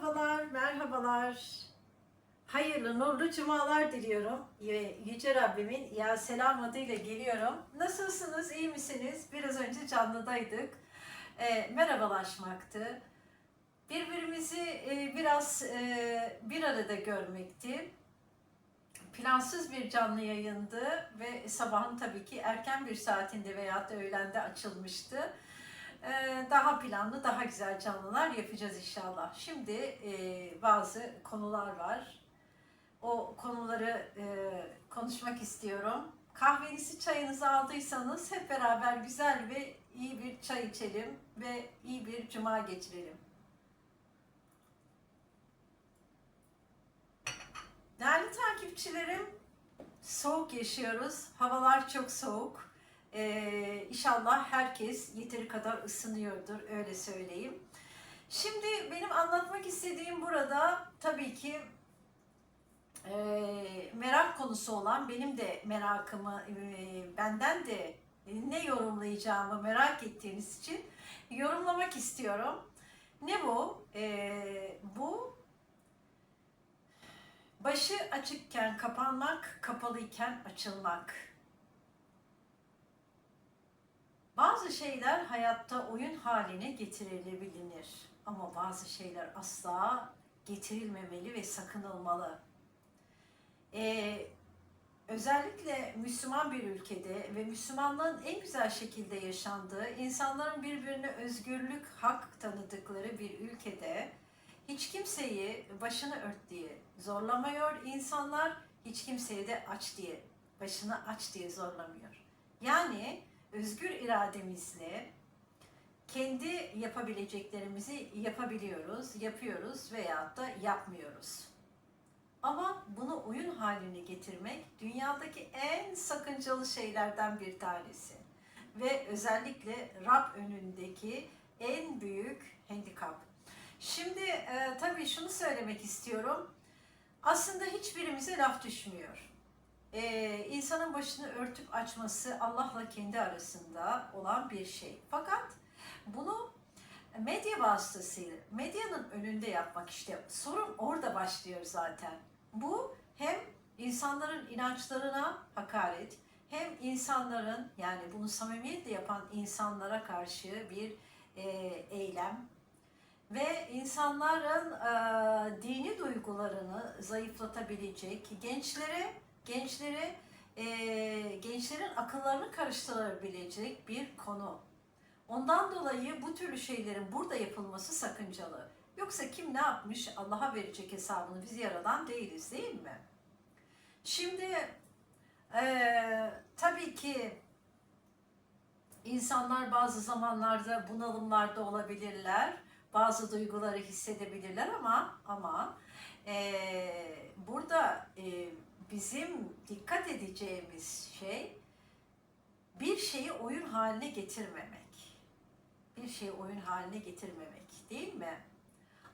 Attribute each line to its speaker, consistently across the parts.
Speaker 1: Merhabalar, merhabalar. Hayırlı, nurlu cumalar diliyorum. Yüce Rabbimin ya selam adıyla geliyorum. Nasılsınız, iyi misiniz? Biraz önce canlıdaydık. E, merhabalaşmaktı. Birbirimizi e, biraz e, bir arada görmekti. Plansız bir canlı yayındı ve sabahın tabii ki erken bir saatinde veya da öğlende açılmıştı. Ee, daha planlı, daha güzel canlılar yapacağız inşallah. Şimdi e, bazı konular var. O konuları e, konuşmak istiyorum. Kahvenizi, çayınızı aldıysanız hep beraber güzel ve iyi bir çay içelim ve iyi bir cuma geçirelim. Değerli takipçilerim, soğuk yaşıyoruz. Havalar çok soğuk. Ee, inşallah herkes yeteri kadar ısınıyordur, öyle söyleyeyim. Şimdi benim anlatmak istediğim burada tabii ki e, merak konusu olan, benim de merakımı, e, benden de ne yorumlayacağımı merak ettiğiniz için yorumlamak istiyorum. Ne bu? E, bu başı açıkken kapanmak, kapalıyken açılmak. Bazı şeyler hayatta oyun haline getirilebilir ama bazı şeyler asla getirilmemeli ve sakınılmalı. Ee, özellikle Müslüman bir ülkede ve Müslümanlığın en güzel şekilde yaşandığı, insanların birbirine özgürlük, hak tanıdıkları bir ülkede hiç kimseyi başını ört diye zorlamıyor insanlar, hiç kimseyi de aç diye, başını aç diye zorlamıyor. Yani özgür irademizle kendi yapabileceklerimizi yapabiliyoruz, yapıyoruz veyahut da yapmıyoruz. Ama bunu oyun haline getirmek dünyadaki en sakıncalı şeylerden bir tanesi. Ve özellikle Rab önündeki en büyük handikap. Şimdi e, tabii şunu söylemek istiyorum. Aslında hiçbirimize laf düşmüyor e, insanın başını örtüp açması Allah'la kendi arasında olan bir şey. Fakat bunu medya vasıtasıyla, medyanın önünde yapmak işte sorun orada başlıyor zaten. Bu hem insanların inançlarına hakaret, hem insanların yani bunu samimiyetle yapan insanlara karşı bir e, eylem ve insanların e, dini duygularını zayıflatabilecek gençlere gençlere e, gençlerin akıllarını karıştırabilecek bir konu. Ondan dolayı bu türlü şeylerin burada yapılması sakıncalı. Yoksa kim ne yapmış Allah'a verecek hesabını biz yaradan değiliz değil mi? Şimdi e, tabii ki insanlar bazı zamanlarda bunalımlarda olabilirler. Bazı duyguları hissedebilirler ama ama e, burada e, bizim dikkat edeceğimiz şey bir şeyi oyun haline getirmemek. Bir şeyi oyun haline getirmemek değil mi?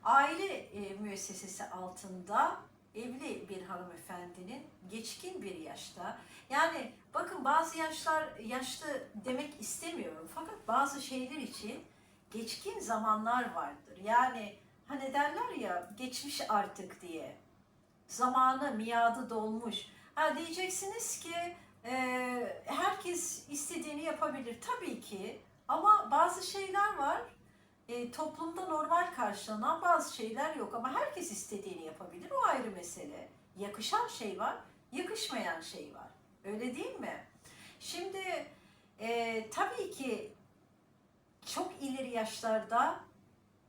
Speaker 1: Aile e, müessesesi altında evli bir hanımefendinin geçkin bir yaşta yani bakın bazı yaşlar yaşlı demek istemiyorum fakat bazı şeyler için geçkin zamanlar vardır. Yani hani derler ya geçmiş artık diye zamanı, miadı dolmuş. Ha diyeceksiniz ki e, herkes istediğini yapabilir. Tabii ki ama bazı şeyler var. E, toplumda normal karşılanan bazı şeyler yok ama herkes istediğini yapabilir. O ayrı mesele. Yakışan şey var, yakışmayan şey var. Öyle değil mi? Şimdi e, tabii ki çok ileri yaşlarda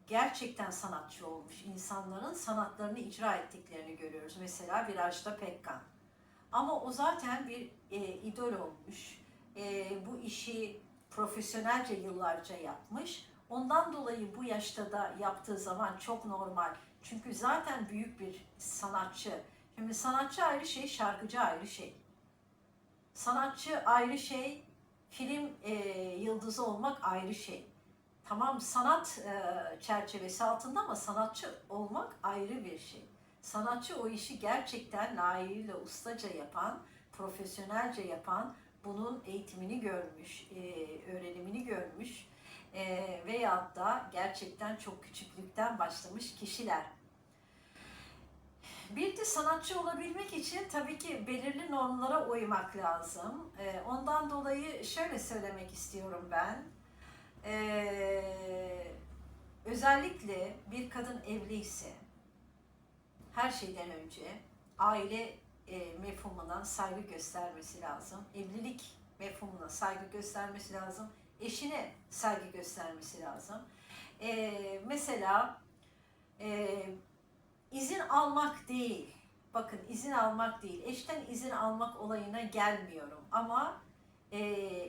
Speaker 1: gerçekten sanatçı olmuş insanların sanatlarını icra ettiklerini görüyoruz. Mesela Viraj'da Pekkan. Ama o zaten bir e, idol olmuş. E, bu işi profesyonelce yıllarca yapmış. Ondan dolayı bu yaşta da yaptığı zaman çok normal. Çünkü zaten büyük bir sanatçı. Şimdi sanatçı ayrı şey, şarkıcı ayrı şey. Sanatçı ayrı şey, film e, yıldızı olmak ayrı şey tamam sanat e, çerçevesi altında ama sanatçı olmak ayrı bir şey. Sanatçı o işi gerçekten layığıyla ustaca yapan, profesyonelce yapan, bunun eğitimini görmüş, e, öğrenimini görmüş e, veyahut da gerçekten çok küçüklükten başlamış kişiler. bir de sanatçı olabilmek için tabii ki belirli normlara uymak lazım. Ee, ondan dolayı şöyle söylemek istiyorum ben. Ee, özellikle bir kadın evliyse her şeyden önce aile e, mefhumuna saygı göstermesi lazım. Evlilik mefhumuna saygı göstermesi lazım. Eşine saygı göstermesi lazım. Ee, mesela e, izin almak değil. Bakın izin almak değil. Eşten izin almak olayına gelmiyorum. Ama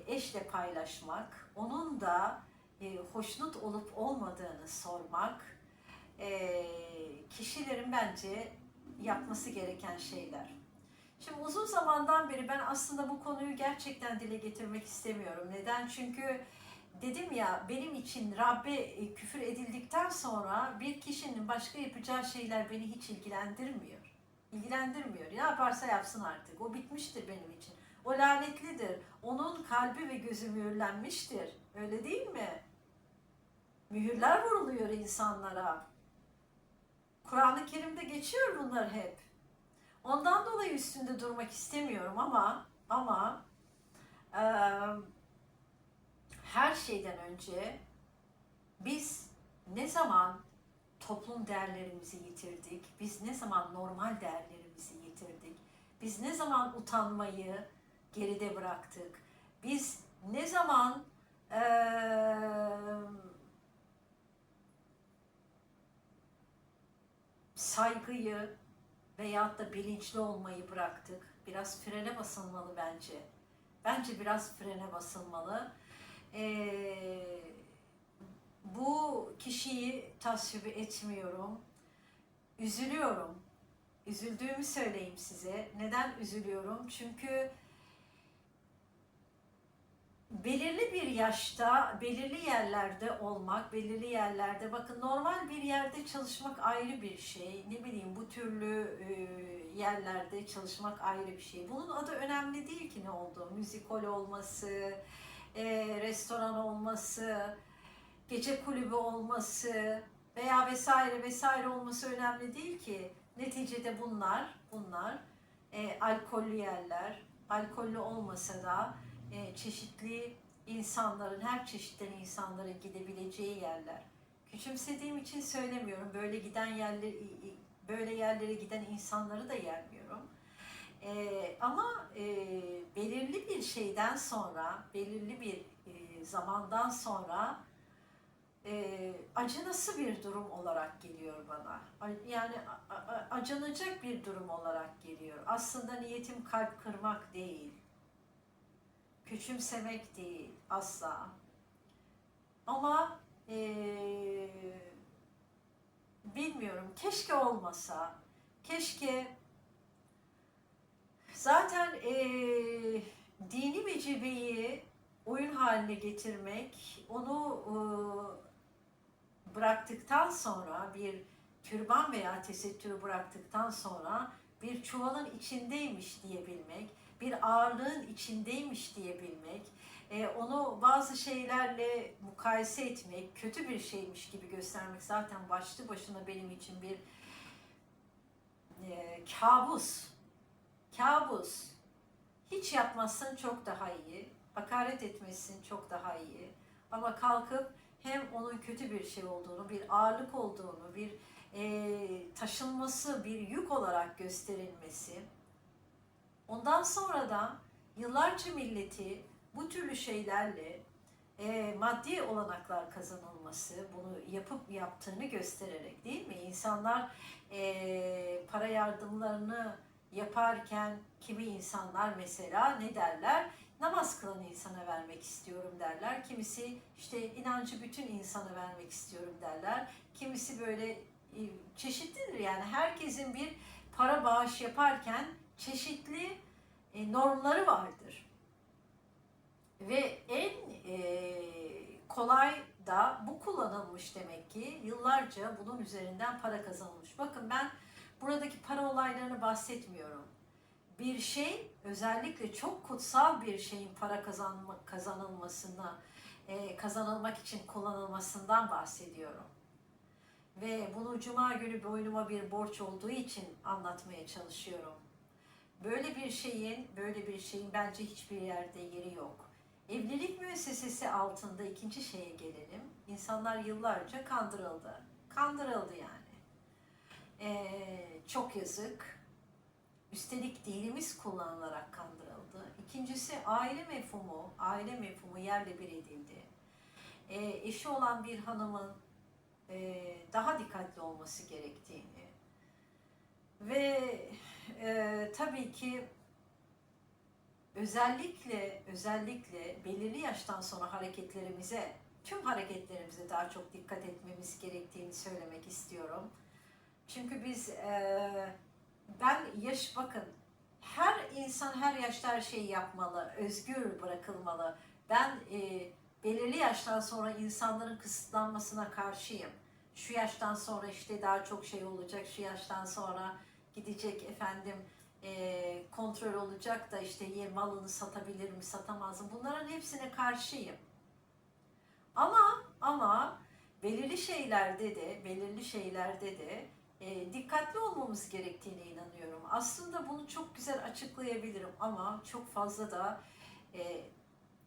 Speaker 1: eşle paylaşmak, onun da e, hoşnut olup olmadığını sormak e, kişilerin bence yapması gereken şeyler. Şimdi uzun zamandan beri ben aslında bu konuyu gerçekten dile getirmek istemiyorum. Neden? Çünkü dedim ya benim için Rabbe e, küfür edildikten sonra bir kişinin başka yapacağı şeyler beni hiç ilgilendirmiyor. İlgilendirmiyor. Ne yaparsa yapsın artık. O bitmiştir benim için. O lanetlidir. Onun kalbi ve gözü mühürlenmiştir. Öyle değil mi? Mühürler vuruluyor insanlara. Kur'an-ı Kerim'de geçiyor bunlar hep. Ondan dolayı üstünde durmak istemiyorum ama ama eee her şeyden önce biz ne zaman toplum değerlerimizi yitirdik, biz ne zaman normal değerlerimizi yitirdik, biz ne zaman utanmayı geride bıraktık, biz ne zaman eee, saygıyı veyahut da bilinçli olmayı bıraktık. Biraz frene basılmalı bence. Bence biraz frene basılmalı. Ee, bu kişiyi tasvip etmiyorum. Üzülüyorum. Üzüldüğümü söyleyeyim size. Neden üzülüyorum? Çünkü belirli bir yaşta, belirli yerlerde olmak, belirli yerlerde, bakın normal bir yerde çalışmak ayrı bir şey. Ne bileyim bu türlü e, yerlerde çalışmak ayrı bir şey. Bunun adı önemli değil ki ne olduğu. Müzikal olması, e, restoran olması, gece kulübü olması veya vesaire vesaire olması önemli değil ki. Neticede bunlar, bunlar e, alkollü yerler, alkollü olmasa da e, çeşitli insanların, her çeşitten insanların gidebileceği yerler. Küçümsediğim için söylemiyorum. Böyle giden yerleri, böyle yerlere giden insanları da yermiyorum. E, ama e, belirli bir şeyden sonra, belirli bir e, zamandan sonra e, acınası bir durum olarak geliyor bana. Yani acınacak bir durum olarak geliyor. Aslında niyetim kalp kırmak değil küçümsemek değil asla. Ama eee, bilmiyorum keşke olmasa. Keşke zaten eee, dini vecibeyi oyun haline getirmek, onu eee, bıraktıktan sonra bir türban veya tesettürü bıraktıktan sonra bir çuvalın içindeymiş diyebilmek, bir ağırlığın içindeymiş diyebilmek, e, onu bazı şeylerle mukayese etmek, kötü bir şeymiş gibi göstermek zaten başlı başına benim için bir e, kabus. Kabus. Hiç yapmazsın çok daha iyi. Hakaret etmesin çok daha iyi. Ama kalkıp hem onun kötü bir şey olduğunu, bir ağırlık olduğunu, bir e, taşınması, bir yük olarak gösterilmesi, Ondan sonra da yıllarca milleti bu türlü şeylerle e, maddi olanaklar kazanılması, bunu yapıp yaptığını göstererek değil mi? İnsanlar e, para yardımlarını yaparken kimi insanlar mesela ne derler? Namaz kılan insana vermek istiyorum derler. Kimisi işte inancı bütün insana vermek istiyorum derler. Kimisi böyle e, çeşitlidir yani herkesin bir para bağış yaparken çeşitli e, normları vardır. Ve en e, kolay da bu kullanılmış demek ki yıllarca bunun üzerinden para kazanılmış. Bakın ben buradaki para olaylarını bahsetmiyorum. Bir şey özellikle çok kutsal bir şeyin para kazanma, kazanılmasına e, kazanılmak için kullanılmasından bahsediyorum. Ve bunu cuma günü boynuma bir borç olduğu için anlatmaya çalışıyorum. Böyle bir şeyin, böyle bir şeyin bence hiçbir yerde yeri yok. Evlilik müessesesi altında ikinci şeye gelelim. İnsanlar yıllarca kandırıldı. Kandırıldı yani. Ee, çok yazık. Üstelik dinimiz kullanılarak kandırıldı. İkincisi aile mefhumu, aile mefhumu yerle bir edildi. Ee, eşi olan bir hanımın e, daha dikkatli olması gerektiğini ve e, tabii ki özellikle özellikle belirli yaştan sonra hareketlerimize tüm hareketlerimize daha çok dikkat etmemiz gerektiğini söylemek istiyorum. Çünkü biz e, ben yaş bakın her insan her yaşta her şeyi yapmalı, özgür bırakılmalı. Ben e, belirli yaştan sonra insanların kısıtlanmasına karşıyım. Şu yaştan sonra işte daha çok şey olacak, şu yaştan sonra gidecek efendim e, kontrol olacak da işte ye malını satabilir mi, satamaz mı? Bunların hepsine karşıyım. Ama ama belirli şeylerde de belirli şeylerde de e, dikkatli olmamız gerektiğine inanıyorum. Aslında bunu çok güzel açıklayabilirim ama çok fazla da e,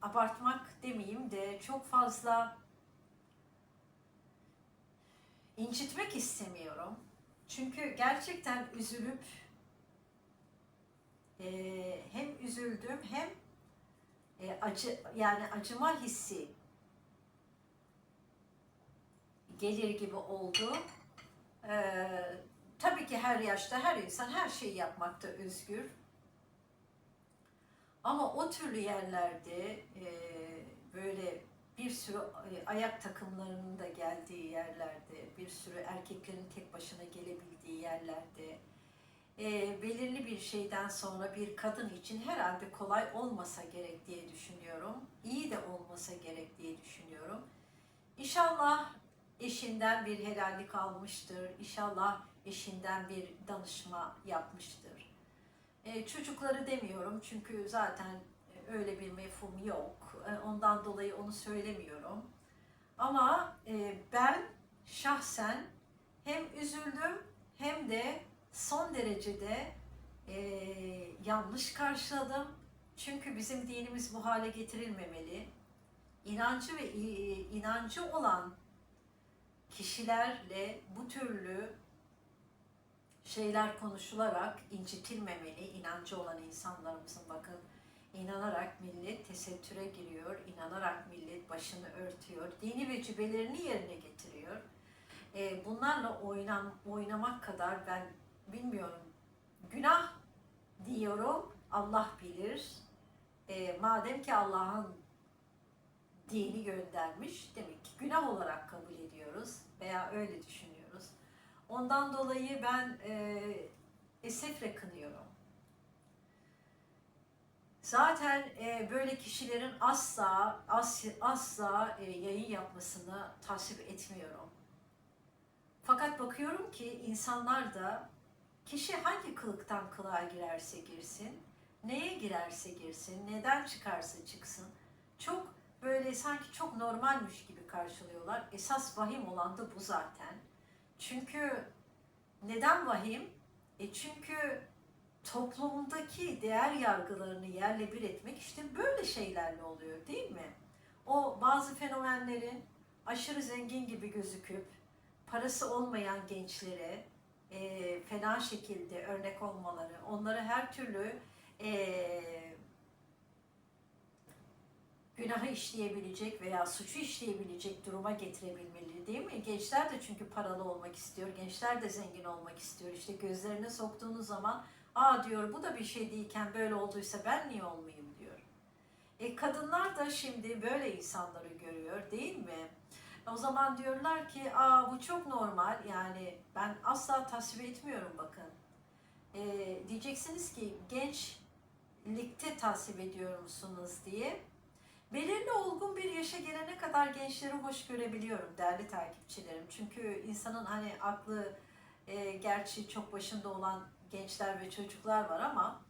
Speaker 1: abartmak demeyeyim de çok fazla incitmek istemiyorum. Çünkü gerçekten üzülüp e, hem üzüldüm hem e, acı yani acıma hissi gelir gibi oldu. Ee, tabii ki her yaşta her insan her şeyi yapmakta özgür. Ama o türlü yerlerde e, böyle bir sürü e, ayak takımlarının da geldiği yerlerde, bir sürü erkeklerin tek başına gelebildiği yerlerde, e, belirli bir şeyden sonra bir kadın için herhalde kolay olmasa gerek diye düşünüyorum. İyi de olmasa gerek diye düşünüyorum. İnşallah eşinden bir helallik almıştır. İnşallah eşinden bir danışma yapmıştır. E, çocukları demiyorum çünkü zaten öyle bir mefhum yok. E, ondan dolayı onu söylemiyorum. Ama e, ben şahsen hem üzüldüm hem de son derecede e, yanlış karşıladım. Çünkü bizim dinimiz bu hale getirilmemeli. İnancı ve inancı olan kişilerle bu türlü şeyler konuşularak incitilmemeli. inancı olan insanlarımızın bakın inanarak millet tesettüre giriyor, inanarak millet başını örtüyor, dini vecibelerini yerine getiriyor. E, bunlarla oynan, oynamak kadar ben bilmiyorum günah diyorum Allah bilir. E, madem ki Allah'ın dini göndermiş demek ki günah olarak kabul ediyoruz veya öyle düşünüyoruz. Ondan dolayı ben e, esefle kınıyorum. Zaten e, böyle kişilerin asla as, asla e, yayın yapmasını tasvip etmiyorum. Fakat bakıyorum ki insanlar da kişi hangi kılıktan kılığa girerse girsin, neye girerse girsin, neden çıkarsa çıksın çok böyle sanki çok normalmiş gibi karşılıyorlar. Esas vahim olan da bu zaten. Çünkü neden vahim? E çünkü toplumdaki değer yargılarını yerle bir etmek işte böyle şeylerle oluyor değil mi? O bazı fenomenlerin aşırı zengin gibi gözüküp parası olmayan gençlere e, fena şekilde örnek olmaları, onları her türlü e, günahı işleyebilecek veya suçu işleyebilecek duruma getirebilmeli değil mi? Gençler de çünkü paralı olmak istiyor, gençler de zengin olmak istiyor. İşte gözlerine soktuğunuz zaman aa diyor bu da bir şey değilken böyle olduysa ben niye olmayayım diyor. E kadınlar da şimdi böyle insanları görüyor değil mi? O zaman diyorlar ki aa bu çok normal yani ben asla tasvip etmiyorum bakın. E, diyeceksiniz ki gençlikte tasvip ediyor musunuz diye. Belirli olgun bir yaşa gelene kadar gençleri hoş görebiliyorum değerli takipçilerim. Çünkü insanın hani aklı e, gerçi çok başında olan gençler ve çocuklar var ama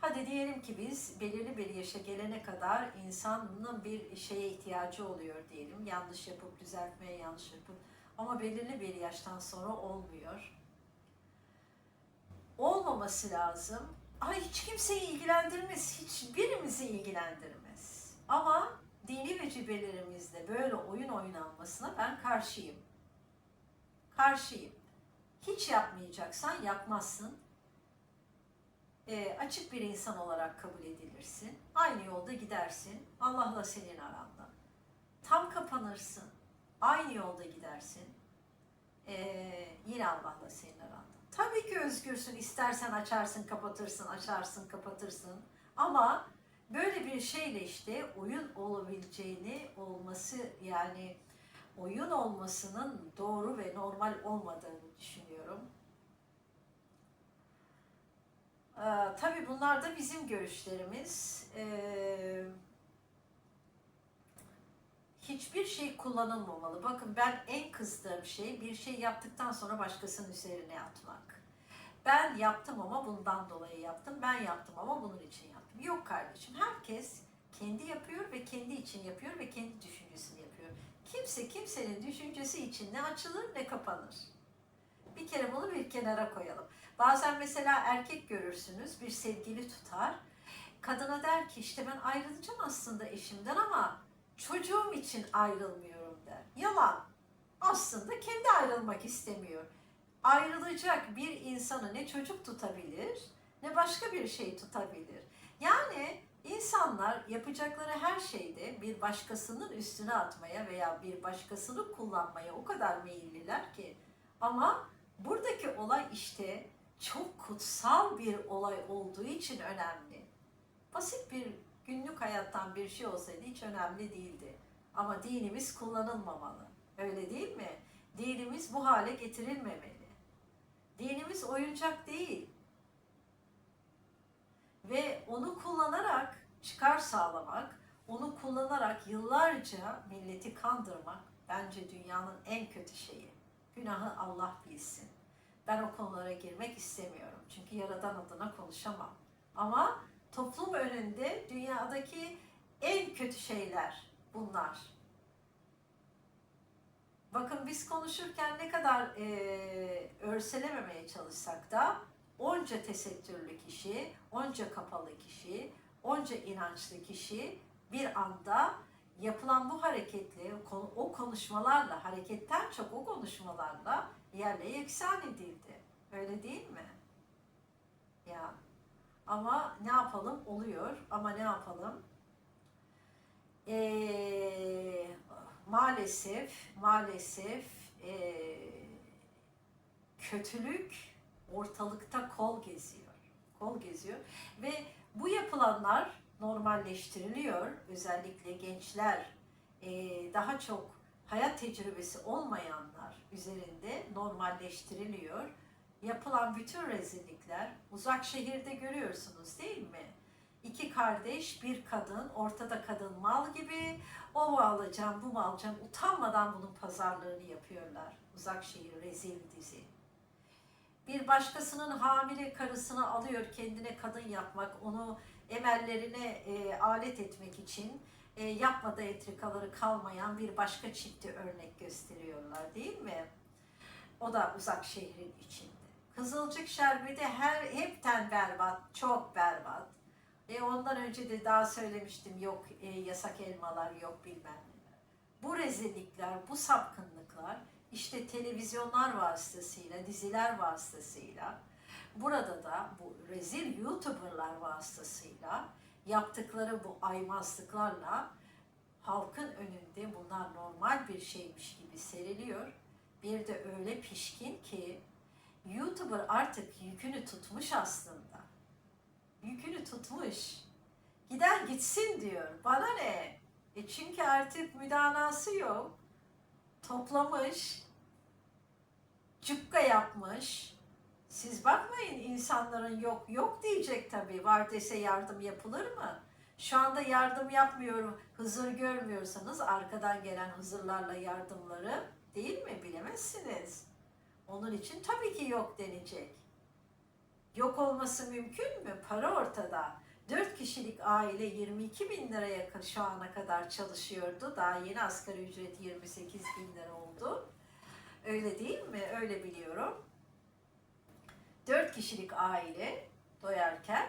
Speaker 1: hadi diyelim ki biz belirli bir yaşa gelene kadar insanın bir şeye ihtiyacı oluyor diyelim. Yanlış yapıp düzeltmeye yanlış yapıp Ama belirli bir yaştan sonra olmuyor. Olmaması lazım. Ay hiç kimseyi ilgilendirmez, hiçbirimizi ilgilendirmez. Ama dini vecibelerimizde böyle oyun oynanmasına ben karşıyım. Karşıyım. Hiç yapmayacaksan yapmazsın. E, açık bir insan olarak kabul edilirsin. Aynı yolda gidersin. Allah'la senin aranda. Tam kapanırsın. Aynı yolda gidersin. E, yine Allah'la senin aranda. Tabii ki özgürsün. İstersen açarsın, kapatırsın, açarsın, kapatırsın. Ama böyle bir şeyle işte oyun olabileceğini olması yani oyun olmasının doğru ve normal olmadığını düşünüyorum. Ee, tabii bunlar da bizim görüşlerimiz. Ee, hiçbir şey kullanılmamalı. Bakın ben en kızdığım şey bir şey yaptıktan sonra başkasının üzerine atmak. Ben yaptım ama bundan dolayı yaptım. Ben yaptım ama bunun için yaptım. Yok kardeşim. Herkes kendi yapıyor ve kendi için yapıyor ve kendi düşüncesini yapıyor. Kimse kimsenin düşüncesi için ne açılır ne kapanır. Bir kere bunu bir kenara koyalım. Bazen mesela erkek görürsünüz bir sevgili tutar. Kadına der ki işte ben ayrılacağım aslında eşimden ama çocuğum için ayrılmıyorum der. Yalan. Aslında kendi ayrılmak istemiyor. Ayrılacak bir insanı ne çocuk tutabilir ne başka bir şey tutabilir. Yani insanlar yapacakları her şeyde bir başkasının üstüne atmaya veya bir başkasını kullanmaya o kadar meyilliler ki ama buradaki olay işte çok kutsal bir olay olduğu için önemli. Basit bir günlük hayattan bir şey olsaydı hiç önemli değildi. Ama dinimiz kullanılmamalı. Öyle değil mi? Dinimiz bu hale getirilmemeli. Dinimiz oyuncak değil. Ve onu kullanarak çıkar sağlamak, onu kullanarak yıllarca milleti kandırmak bence dünyanın en kötü şeyi. Günahı Allah bilsin. Ben o konulara girmek istemiyorum. Çünkü Yaradan adına konuşamam. Ama toplum önünde dünyadaki en kötü şeyler bunlar. Bakın biz konuşurken ne kadar e, örselememeye çalışsak da onca tesettürlü kişi, onca kapalı kişi, onca inançlı kişi bir anda yapılan bu hareketle, o konuşmalarla, hareketten çok o konuşmalarla yerle yeksan edildi. Öyle değil mi? Ya. Ama ne yapalım? Oluyor. Ama ne yapalım? Ee, maalesef, maalesef ee, kötülük ortalıkta kol geziyor. Kol geziyor. Ve bu yapılanlar normalleştiriliyor. Özellikle gençler ee, daha çok hayat tecrübesi olmayanlar üzerinde normalleştiriliyor. Yapılan bütün rezillikler uzak şehirde görüyorsunuz değil mi? İki kardeş, bir kadın, ortada kadın mal gibi o mu alacağım, bu mu alacağım utanmadan bunun pazarlığını yapıyorlar. Uzak şehir rezil dizi. Bir başkasının hamile karısını alıyor kendine kadın yapmak, onu emellerine e, alet etmek için e, yapmadığı entrikaları kalmayan bir başka çifti örnek gösteriyorlar değil mi? O da uzak şehrin içinde. Kızılcık şerbeti her hepten berbat, çok berbat. E ondan önce de daha söylemiştim yok e, yasak elmalar yok bilmem neler. Bu rezillikler, bu sapkınlıklar işte televizyonlar vasıtasıyla, diziler vasıtasıyla burada da bu rezil YouTuber'lar vasıtasıyla yaptıkları bu aymazlıklarla halkın önünde bunlar normal bir şeymiş gibi seriliyor. Bir de öyle pişkin ki YouTuber artık yükünü tutmuş aslında. Yükünü tutmuş. Giden gitsin diyor. Bana ne? E çünkü artık müdanası yok. Toplamış. Cukka yapmış siz bakmayın insanların yok yok diyecek tabii. Var dese yardım yapılır mı? Şu anda yardım yapmıyorum, Hızır görmüyorsanız arkadan gelen Hızırlarla yardımları değil mi bilemezsiniz. Onun için tabii ki yok denecek. Yok olması mümkün mü? Para ortada. 4 kişilik aile 22 bin liraya şu ana kadar çalışıyordu. Daha yeni asgari ücret 28 bin lira oldu. Öyle değil mi? Öyle biliyorum. Dört kişilik aile doyarken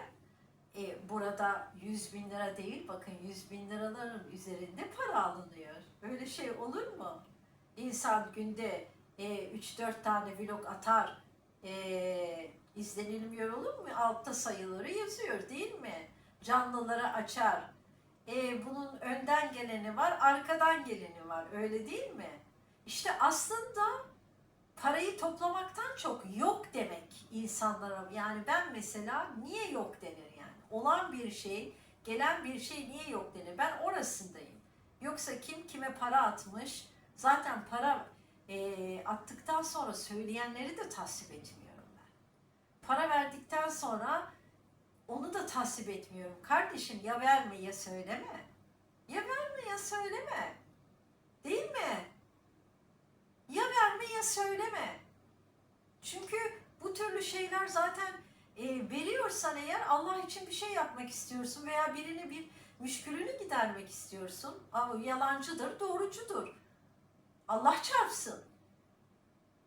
Speaker 1: e, burada 100 bin lira değil bakın 100 bin liraların üzerinde para alınıyor. Öyle şey olur mu? İnsan günde e, 3-4 tane vlog atar e, izlenilmiyor olur mu? Altta sayıları yazıyor değil mi? Canlıları açar. E, bunun önden geleni var, arkadan geleni var. Öyle değil mi? İşte aslında parayı toplamaktan çok yok demek insanlara. Yani ben mesela niye yok denir yani? Olan bir şey, gelen bir şey niye yok denir? Ben orasındayım. Yoksa kim kime para atmış? Zaten para e, attıktan sonra söyleyenleri de tasvip etmiyorum ben. Para verdikten sonra onu da tasvip etmiyorum. Kardeşim ya verme ya söyleme. Ya verme ya söyleme. Değil mi? Ya verme ya söyleme. Çünkü bu türlü şeyler zaten e, veriyorsan eğer Allah için bir şey yapmak istiyorsun veya birini bir müşkülünü gidermek istiyorsun. Ama yalancıdır, doğrucudur. Allah çarpsın.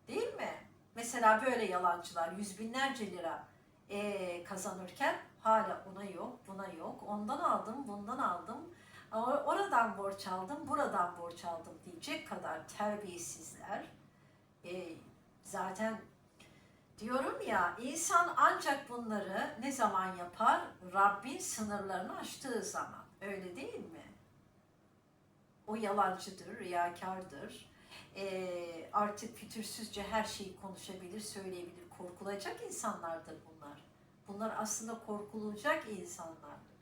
Speaker 1: Değil mi? Mesela böyle yalancılar yüz binlerce lira e, kazanırken hala ona yok, buna yok. Ondan aldım, bundan aldım. Oradan borç aldım, buradan borç aldım diyecek kadar terbiyesizler. E, zaten diyorum ya insan ancak bunları ne zaman yapar? Rabbin sınırlarını aştığı zaman. Öyle değil mi? O yalancıdır, riyakardır. E, artık fütursuzca her şeyi konuşabilir, söyleyebilir. Korkulacak insanlardır bunlar. Bunlar aslında korkulacak insanlardır.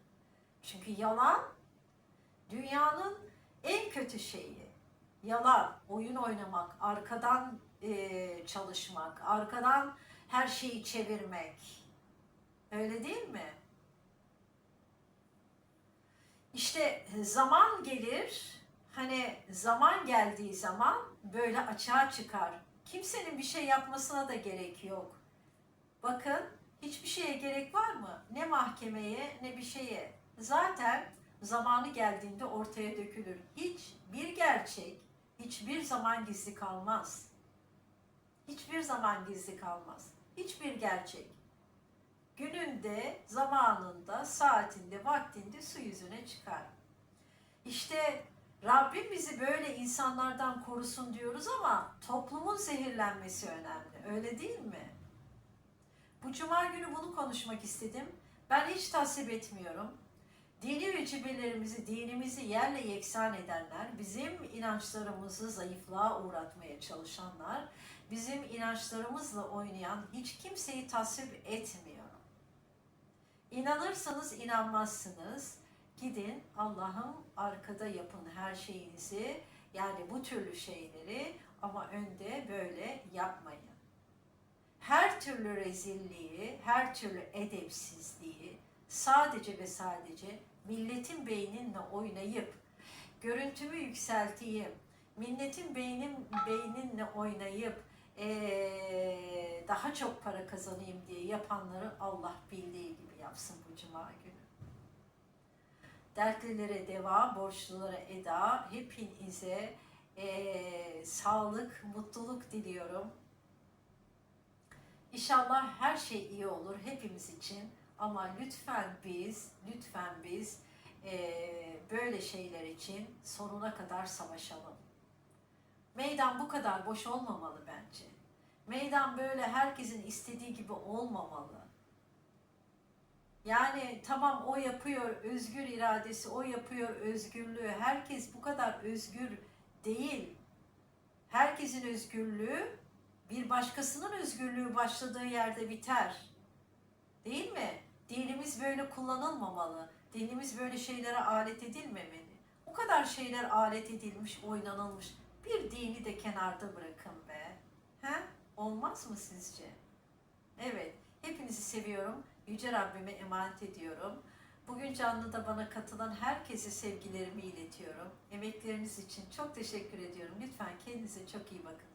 Speaker 1: Çünkü yalan dünyanın en kötü şeyi. Yalan, oyun oynamak, arkadan e, çalışmak, arkadan her şeyi çevirmek. Öyle değil mi? İşte zaman gelir, hani zaman geldiği zaman böyle açığa çıkar. Kimsenin bir şey yapmasına da gerek yok. Bakın hiçbir şeye gerek var mı? Ne mahkemeye ne bir şeye. Zaten zamanı geldiğinde ortaya dökülür. Hiç bir gerçek hiçbir zaman gizli kalmaz. Hiçbir zaman gizli kalmaz. Hiçbir gerçek. Gününde, zamanında, saatinde, vaktinde su yüzüne çıkar. İşte Rabbim bizi böyle insanlardan korusun diyoruz ama toplumun zehirlenmesi önemli. Öyle değil mi? Bu cuma günü bunu konuşmak istedim. Ben hiç tasvip etmiyorum. Dini vecibelerimizi, dinimizi yerle yeksan edenler, bizim inançlarımızı zayıflığa uğratmaya çalışanlar, bizim inançlarımızla oynayan hiç kimseyi tasvip etmiyorum. İnanırsanız inanmazsınız. Gidin Allah'ım arkada yapın her şeyinizi. Yani bu türlü şeyleri ama önde böyle yapmayın. Her türlü rezilliği, her türlü edepsizliği sadece ve sadece milletin beyninle oynayıp görüntümü yükselteyim, milletin beynin beyninle oynayıp eee, daha çok para kazanayım diye yapanları Allah bildiği gibi yapsın bu cuma günü. Dertlilere deva, borçlulara eda, hepinize eee, sağlık, mutluluk diliyorum. İnşallah her şey iyi olur hepimiz için. Ama lütfen biz, lütfen biz eee, böyle şeyler için sonuna kadar savaşalım. Meydan bu kadar boş olmamalı bence. Meydan böyle herkesin istediği gibi olmamalı. Yani tamam o yapıyor özgür iradesi, o yapıyor özgürlüğü. Herkes bu kadar özgür değil. Herkesin özgürlüğü bir başkasının özgürlüğü başladığı yerde biter. Değil mi? Dinimiz böyle kullanılmamalı. Dinimiz böyle şeylere alet edilmemeli. O kadar şeyler alet edilmiş, oynanılmış. Bir dini de kenarda bırakın be. He? Olmaz mı sizce? Evet. Hepinizi seviyorum. Yüce Rabbime emanet ediyorum. Bugün canlıda bana katılan herkese sevgilerimi iletiyorum. Emekleriniz için çok teşekkür ediyorum. Lütfen kendinize çok iyi bakınız.